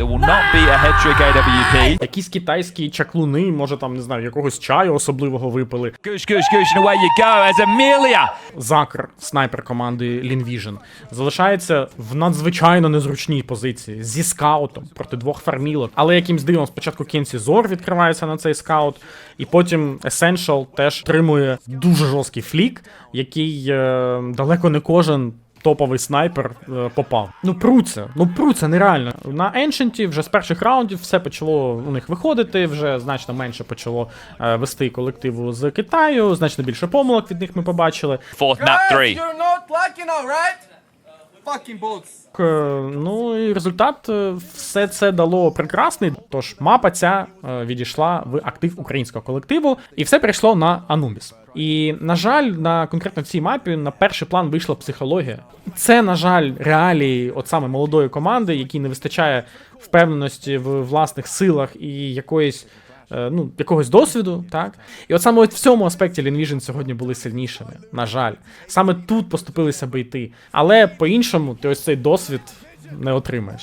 There will not be a head trick AWP. Якісь китайські чаклуни, може там, не знаю, якогось чаю особливого випили. Goosh, goosh, goosh, and away you go as Amelia. Закр, снайпер команди Лінвіжн, залишається в надзвичайно незручній позиції зі скаутом проти двох фармілок. Але якимсь дивом спочатку Кенсі Зор відкривається на цей скаут, і потім Essential теж тримує дуже жорсткий флік, який е, далеко не кожен. Топовий снайпер е, попав. Ну пруться, ну пруться нереально. На Еншенті вже з перших раундів все почало у них виходити, вже значно менше почало е, вести колективу з Китаю, значно більше помилок від них ми побачили. You're not lucky now, right? Е, Ну і результат е, все це дало прекрасний. Тож мапа ця е, відійшла в актив українського колективу, і все перейшло на Анубіс. І на жаль, на конкретно цій мапі на перший план вийшла психологія. Це, на жаль, реалії от саме молодої команди, якій не вистачає впевненості в власних силах і якоїсь. Е, Ну, якогось досвіду, так? І от саме от в цьому аспекті Лінвіжн сьогодні були сильнішими. На жаль. Саме тут поступилися би йти. Але по-іншому ти ось цей досвід не отримаєш.